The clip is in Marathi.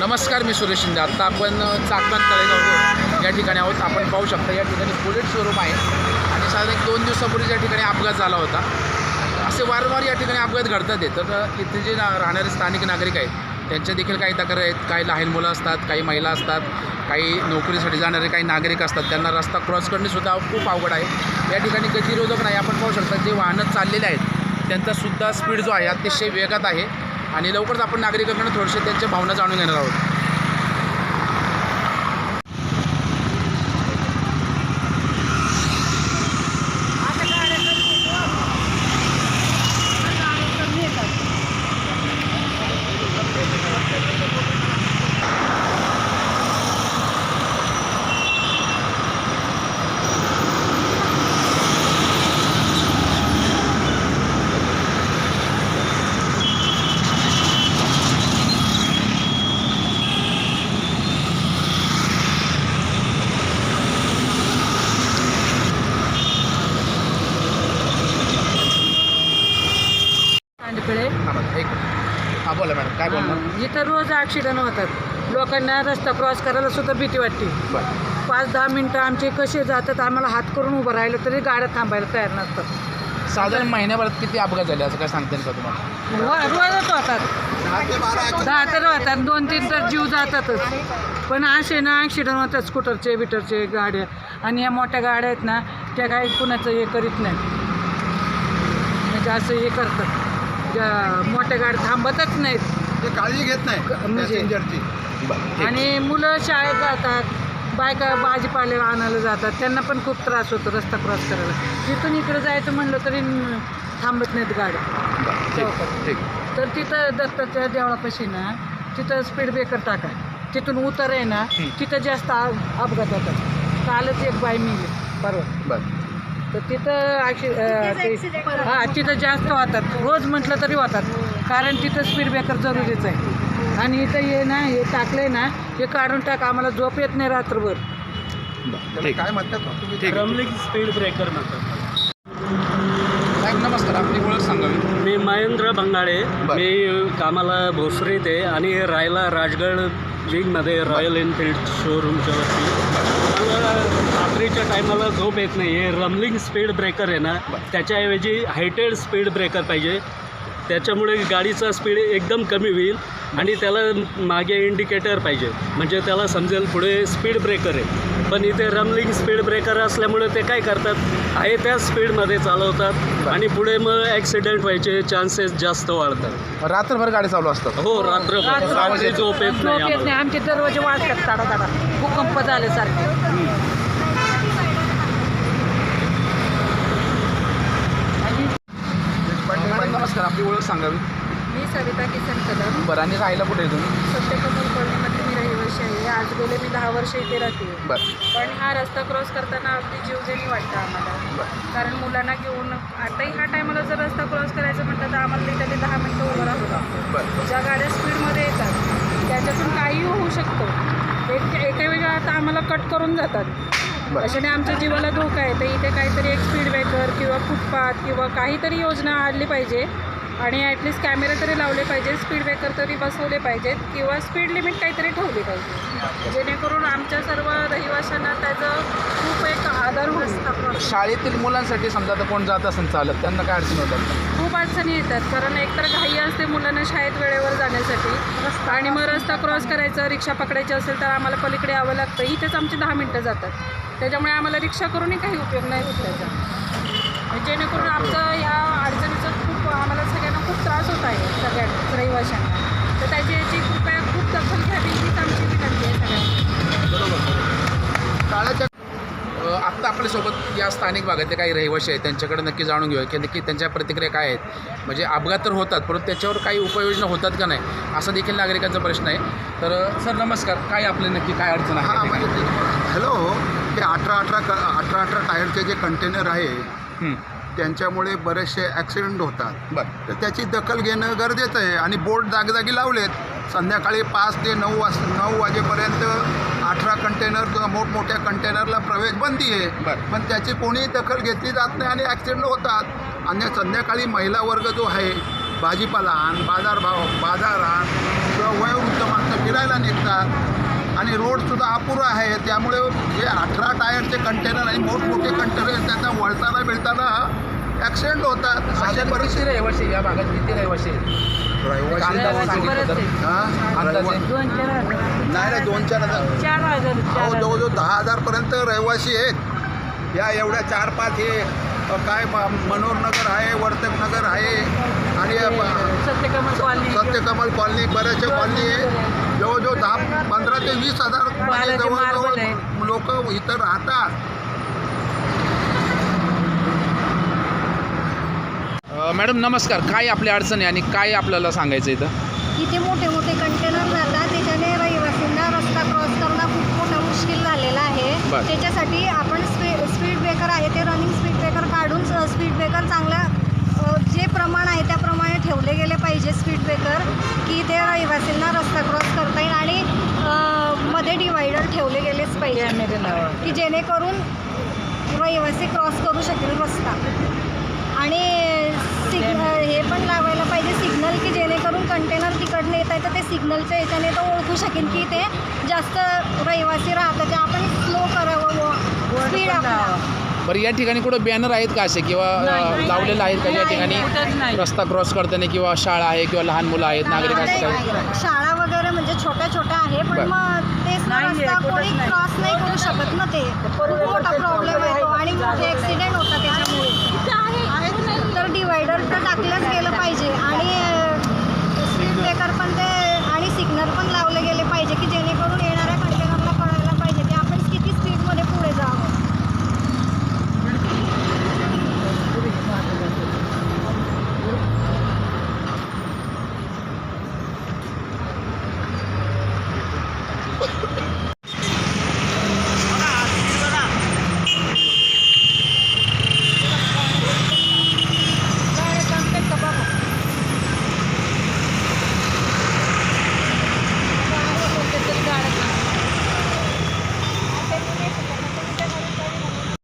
नमस्कार मी सुरेश शिंदे. आत्ता आपण चाकण तळेगाव रोड या ठिकाणी आहोत. आपण पाहू शकता या ठिकाणी बुलेट शोरूम आहे. आणि साधारण एक दोन दिवसापूर्वी या ठिकाणी अपघात झाला होता. असे वारंवार या ठिकाणी अपघात घडतात येत तर इथे जे राहणारे स्थानिक नागरिक आहेत त्यांच्या देखील काही तक्रार आहेत. काही लहान मुलं असतात काही महिला असतात काही नोकरीसाठी जाणारे काही नागरिक असतात. त्यांना रस्ता क्रॉस करणेसुद्धा खूप अवघड आहे. या ठिकाणी गतिरोधक नाही. आपण पाहू शकता जे वाहनं चाललेले आहेत त्यांचासुद्धा स्पीड जो आहे अतिशय वेगात आहे. आणि लवकरच आपण नागरिकांकडून थोडेसे त्यांच्या भावना जाणून घेणार आहोत. थांबा, एक हां बोला मॅडम काय बोलणार? हां, इथं रोज ॲक्सिडेंट होतात. लोकांना रस्ता क्रॉस करायला सुद्धा भीती वाटते. बरं. पाच दहा मिनटं आमचे कसे जातात आम्हाला हात करून उभं राहिलं तरी गाड्या थांबायला तयार नसतात. साधारण महिन्याभरात किती अपघात झाले असं काय सांगता येईल का तुम्हाला? व- रोजच होतात. दहा तर होतात दोन तीन तर जीव जातातच. पण असे ना ॲक्सिडेंट होतात स्कूटरचे बिटरचे गाड्या. आणि या मोठ्या गाड्या आहेत ना त्या काही कुणाचं हे करीत नाही म्हणजे असं हे करतात. मोठ्या गाड्या थांबतच नाहीत. ते काळजी घेत नाही म्हणजे- पॅसेंजरची. बरं आणि मुलं शाळेत जातात बायका भाजीपाले आणायला जातात त्यांना पण खूप त्रास होतो रस्ता क्रॉस करायला. तिथून इकडे जायचं म्हणलं तरी न- थांबत नाहीत गाड्या. बरं ठीक ठीक. तर तिथं दत्ताच्या देवळापाशी ना तिथं स्पीड ब्रेकर टाका तिथून उतर आहे ना तिथं जास्त अप- अपघात होतात. कालच एक बाई मिली. बरोबर बरं. तर तिथं ॲक्सि अं, ते हां तिथं जास्त होतात. रोज म्हटलं तरी होतात. कारण तिथं स्पीड ब्रेकर जरुरीच आहे. आणि इथं हे ना हे टाकलंय ना हे काढून टाक आम्हाला झोप येत नाही रात्रभर. काय म्हणतात आहे. स्पीड ब्रेकर म्हणतात. नमस्कार. आपली ओळख सांगावी मी. महेंद्र बंगाळे. मी कामाला भोसरीत आहे आणि राहायला राजगड विंगमध्ये रॉयल एनफिल्ड शोरूमच्या वरती. मला रात्रीच्या टायमाला झोप येत नाही. हे रमलिंग स्पीड ब्रेकर आहे ना त्याच्याऐवजी हायटेड स्पीड ब्रेकर पाहिजे. त्याच्यामुळे गाडीचा स्पीड एकदम कमी होईल. आणि त्याला मागे इंडिकेटर पाहिजे. म्हणजे त्याला समजेल पुढे स्पीड ब्रेकर आहे. पण इथे रमलिंग स्पीड ब्रेकर असल्यामुळे ते काय करतात? आहे त्या स्पीडमध्ये चालवतात आणि पुढे मग ॲक्सिडेंट व्हायचे चान्सेस जास्त वाढतात. रात्रभर गाडी चालू असतात. हो रात्र रात्रभर. झोप येत झोप नाही येत नाही. आमचे दरवाजे ताडा ताडा भूकंप झाल्यासारखे. मॅडम नमस्कार आपली ओळख सांगावी? मी सविता किसन कदम. बरं आणि राहायला कुठे आहे तुम्ही? सत्यकमल कॉलनीमध्ये मी रहिवाशी आहे. आज गेले मी दहा वर्ष इथे राहते. बरं. पण हा रस्ता क्रॉस करताना अगदी जीवघेणी वाटतं आम्हाला. बरं. कारण मुलांना घेऊन आताही ह्या टायमाला जर रस्ता क्रॉस करायचं म्हटलं तर आम्हाला तिथे ते दहा मिनटं उभं राहावं लागतं. बरं ज्या गाड्या स्पीडमध्ये येतात त्याच्यातून काहीही होऊ शकतो. एक एका वेळा आता आम्हाला कट करून जातात. बरं. अशाने आमच्या जीवाला धोका आहे. तर इथे काहीतरी एक स्पीड ब्रेकर किंवा फुटपाथ किंवा काहीतरी योजना आणली पाहिजे. आणि ॲटलिस्ट कॅमेरे तरी लावले पाहिजे स्पीड ब्रेकर तरी बसवले पाहिजेत किंवा स्पीड लिमिट काहीतरी ठेवली पाहिजे. जेणेकरून आमच्या सर्व रहिवाशांना त्याचं खूप एक आधार होईल शाळेतील मुलांसाठी समजा आता कोण जात असेल चालत त्यांना काय अडचण होतात खूप अडचणी येतात कारण एकतर घाई असते मुलांना शाळेत वेळेवर जाण्यासाठी आणि मग रस्ता क्रॉस करायचा रिक्षा पकडायची असेल तर आम्हाला पलीकडे यावं लागतं. इथेच आमची दहा मिनटं जातात. त्याच्यामुळे आम्हाला रिक्षा करूनही काही उपयोग नाही होत त्याचा. जेणेकरून आमचं ह्या अडचणीचा खूप आम्हाला सगळ्यांना खूप त्रास होत आहे सगळ्या रहिवाशांना. तर त्याची याची कृपया खूप दखल घ्यावी हीच आमची विनंती आहे सगळ्यांना. काळाच्या अ, आत्ता आपल्यासोबत या स्थानिक भागातले काही रहिवासी आहेत त्यांच्याकडे नक्की जाणून घेऊया की नक्की त्यांच्या प्रतिक्रिया काय आहेत. म्हणजे अपघात तर होतात परंतु त्याच्यावर काही उपाययोजना होतात का नाही असा देखील नागरिकांचा प्रश्न आहे. तर सर नमस्कार. काय आपले नक्की काय अडचण हां आहे म्हणजे ते- हॅलो ते अठरा अठरा क अठरा अठरा टायरचे जे कंटेनर आहे त्यांच्यामुळे बरेचसे ॲक्सिडेंट होतात. बरं. तर त्याची दखल घेणं गरजेचं आहे. आणि बोर्ड जागोजागी लावलेत. संध्याकाळी पाच ते नऊ वाज नऊ वाजेपर्यंत अठरा कंटेनर मोठमोठ्या कंटेनरला प्रवेश बंदी आहे. बरं. पण त्याची कोणीही दखल घेतली जात नाही आणि ॲक्सिडेंट होतात. आणि संध्याकाळी महिला वर्ग जो आहे भाजीपाला आण बाजारभाव बाजार आण किंवा वयोवृद्ध माणसं फिरायला निघतात. आणि रोडसुद्धा अपुरा आहे. त्यामुळे जे अठरा टायरचे कंटेनर आणि मोठमोठे कंटेनर आहेत. त्यांना वळताना बिळताना ॲक्सिडेंट होतात. अशा परिस्थिती रहिवासी या भागात? किती रहिवासी. हां? नाही नाही दोन चार हजार. चार हजार अहो जवळजवळ दहा हजारपर्यंत रहिवासी आहेत. या एवढ्या चार पाच हे काय म- मनोहर नगर आहे वर्तक नगर आहे आणि सत्यकमल कॉलनी. सत्यकमल कॉलनी बऱ्याचशा कॉलनी आहे. जवळजवळ दहा वीस हजार बालाजी मार्बल जवळजवळ लोक इथं राहतात. अ, मॅडम नमस्कार. काय आपली अडचण आहे आणि काय आपल्याला सांगायचं इथं? इथे मोठे मोठे कंटेनर जातात त्याच्याने रहिवासींना रस्ता क्रॉस करणं खूप मोठा मुश्किल झालेला आहे. बरं. त्याच्यासाठी आपण स्पीड स्पीड ब्रेकर आहे ते रनिंग स्पीड ब्रेकर काढून स्पीड ब्रेकर चांगल्या अ, जे प्रमाण आहे त्याप्रमाणे ठेवले गेले पाहिजे स्पीड ब्रेकर की ते रहिवासींना रस्ता क्रॉस करता येईल आणि अ, मध्ये डिवायडर पाहिजे. की जेणेकरून रहिवासी क्रॉस करू शकेल रस्ता. आणि सिग्नल हे पण लावायला पाहिजे सिग्नल की जेणेकरून कंटेनर तिकडनं येत आहे तर ते सिग्नलच्या याच्याने तो ओळखू शकेल की ते जास्त रहिवासी राहतात. ते आपण स्लो करावं स्पीड आपला. बरं या ठिकाणी कुठं बॅनर आहेत का असे? किंवा अ, लावलेलं आहेत का? या ठिकाणी रस्ता क्रॉस करताना किंवा शाळा आहे किंवा लहान मुलं आहेत नागरिक असं काही नाही, शाळा वगैरे म्हणजे छोट्या छोट्या आहे पण बरं. मग तेच ना रस्ता कोणी क्रॉस नाही करू शकत ना ते. खूप मोठा प्रॉब्लेम आहे तो. आणि मोठे ॲक्सिडेंट होतात त्याच्यामुळे. तर डिवायडर